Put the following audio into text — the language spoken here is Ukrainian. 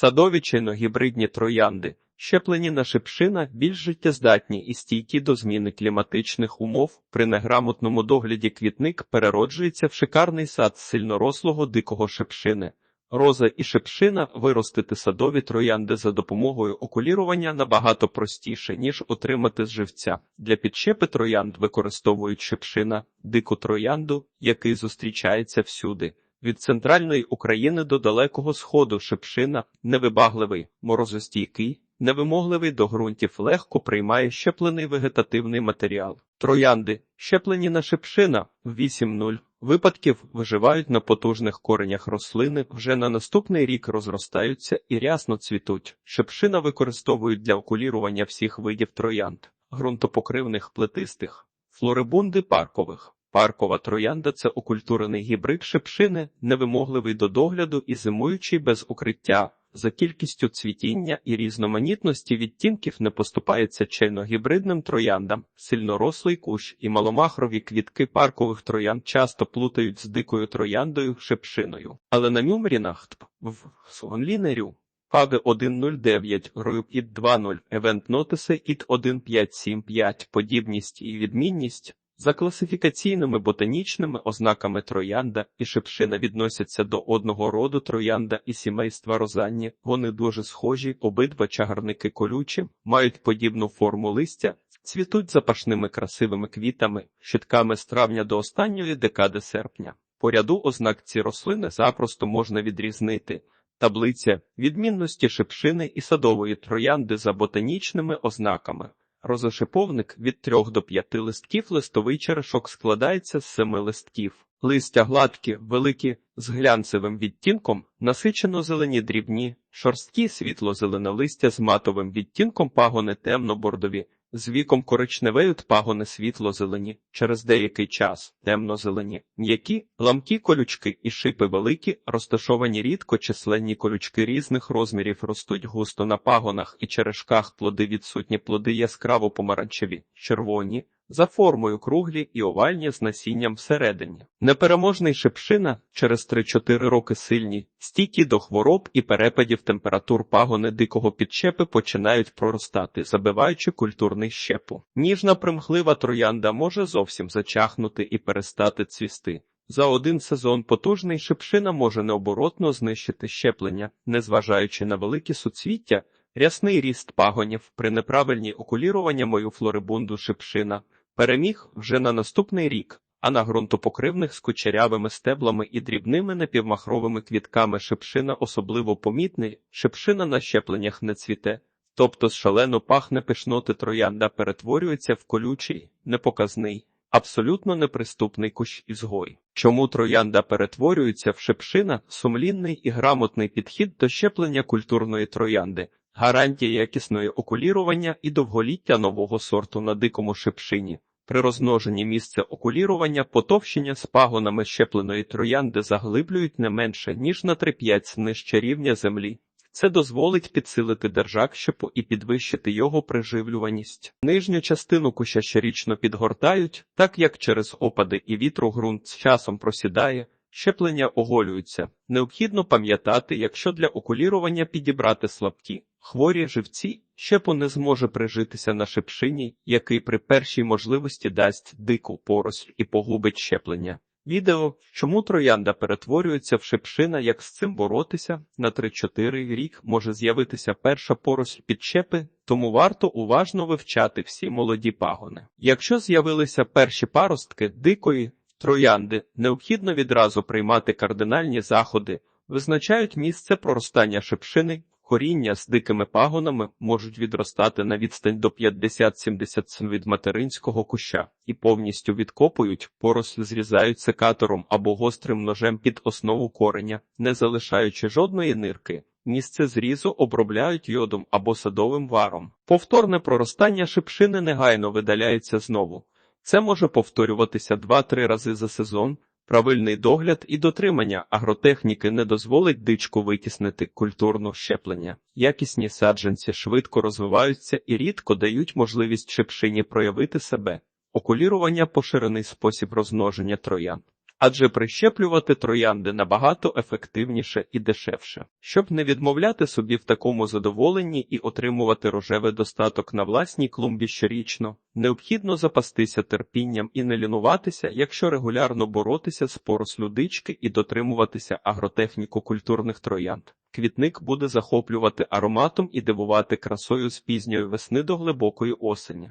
Садові чиногібридні троянди, щеплені на шипшина, більш життєздатні і стійкі до зміни кліматичних умов. При неграмотному догляді квітник перероджується в шикарний сад сильнорослого дикого шипшини. Роза і шипшина виростити садові троянди за допомогою окулірування набагато простіше, ніж отримати з живця. Для підщепи троянд використовують шипшина, дику троянду, який зустрічається всюди. Від центральної України до далекого сходу шипшина невибагливий, морозостійкий, невимогливий до ґрунтів, легко приймає щеплений вегетативний матеріал. Троянди, щеплені на шипшина в 8.0 випадків виживають на потужних коренях рослини, вже на наступний рік розростаються і рясно цвітуть. Шипшина використовують для окулірування всіх видів троянд, ґрунтопокривних плетистих, флорибунди паркових. Паркова троянда це окультурений гібрид шипшини, невимогливий до догляду і зимуючий без укриття. За кількістю цвітіння і різноманітності відтінків не поступається чайно-гібридним трояндам, сильнорослий кущ і маломахрові квітки паркових троянд часто плутають з дикою трояндою шипшиною. Але на нюмерінах в Сонлінерю Пави 109, Руб ід 2.0, Евент Нотиси ід 1575, подібність і відмінність за класифікаційними ботанічними ознаками троянда і шипшина відносяться до одного роду троянда і сімейства розанні. Вони дуже схожі, обидва чагарники колючі, мають подібну форму листя, цвітуть запашними красивими квітами, щитками з травня до останньої декади серпня. По ряду ознак ці рослини запросто можна відрізнити. Таблиця відмінності шипшини і садової троянди за ботанічними ознаками. Розошиповник від 3 до 5 листків листовий черешок складається з 7 листків. Листя гладкі, великі, з глянцевим відтінком, насичено зелені дрібні, шорсткі світло-зелене листя з матовим відтінком пагони темно-бордові, з віком коричневеють пагони світло-зелені, через деякий час темно-зелені, м'які, ламкі колючки і шипи великі, розташовані рідко численні колючки різних розмірів ростуть густо на пагонах і черешках плоди відсутні плоди яскраво помаранчеві, червоні, за формою круглі і овальні з насінням всередині. Непереможний шипшина через 3-4 роки сильні, стійкі до хвороб і перепадів температур пагони дикого підщепи починають проростати, забиваючи культурний щепу. Ніжна примхлива троянда може зовсім зачахнути і перестати цвісти. За один сезон потужний шипшина може необоротно знищити щеплення, незважаючи на великі суцвіття, рясний ріст пагонів при неправильній окуліруванні мою флорибунду шипшина переміг вже на наступний рік, а на ґрунтопокривних з кучерявими стеблами і дрібними напівмахровими квітками шипшина особливо помітний, шипшина на щепленнях не цвіте, тобто з шалено пахне пишноти троянда перетворюється в колючий, непоказний. Абсолютно неприступний кущ ізгой. Чому троянда перетворюється в шипшина, сумлінний і грамотний підхід до щеплення культурної троянди, гарантія якісної окулірування і довголіття нового сорту на дикому шипшині. При розмноженні місце окулірування потовщення з пагонами щепленої троянди заглиблюють не менше, ніж на 3-5 нижче рівня землі. Це дозволить підсилити держак щепу і підвищити його приживлюваність. Нижню частину куща щорічно підгортають, так як через опади і вітру ґрунт з часом просідає, щеплення оголюються. Необхідно пам'ятати, якщо для окулірування підібрати слабкі, хворі живці, щепу не зможе прижитися на шипшині, який при першій можливості дасть дику поросль і погубить щеплення. Відео, чому троянда перетворюється в шипшина, як з цим боротися, на 3-4 рік може з'явитися перша поросль підщепи, тому варто уважно вивчати всі молоді пагони. Якщо з'явилися перші паростки дикої троянди, необхідно відразу приймати кардинальні заходи, визначають місце проростання шипшини, Коріння з дикими пагонами можуть відростати на відстань до 50-70 см від материнського куща і повністю відкопують, поросль зрізають секатором або гострим ножем під основу кореня, не залишаючи жодної нирки. Місце зрізу обробляють йодом або садовим варом. Повторне проростання шипшини негайно видаляється знову. Це може повторюватися 2-3 рази за сезон. Правильний догляд і дотримання агротехніки не дозволить дичку витіснити культурну щеплення. Якісні саджанці швидко розвиваються і рідко дають можливість шипшині проявити себе. Окулірування поширений спосіб розмноження троян. Адже прищеплювати троянди набагато ефективніше і дешевше. Щоб не відмовляти собі в такому задоволенні і отримувати рожевий достаток на власній клумбі щорічно, необхідно запастися терпінням і не лінуватися, якщо регулярно боротися з порослю дички і дотримуватися агротехніко-культурних троянд. Квітник буде захоплювати ароматом і дивувати красою з пізньої весни до глибокої осені.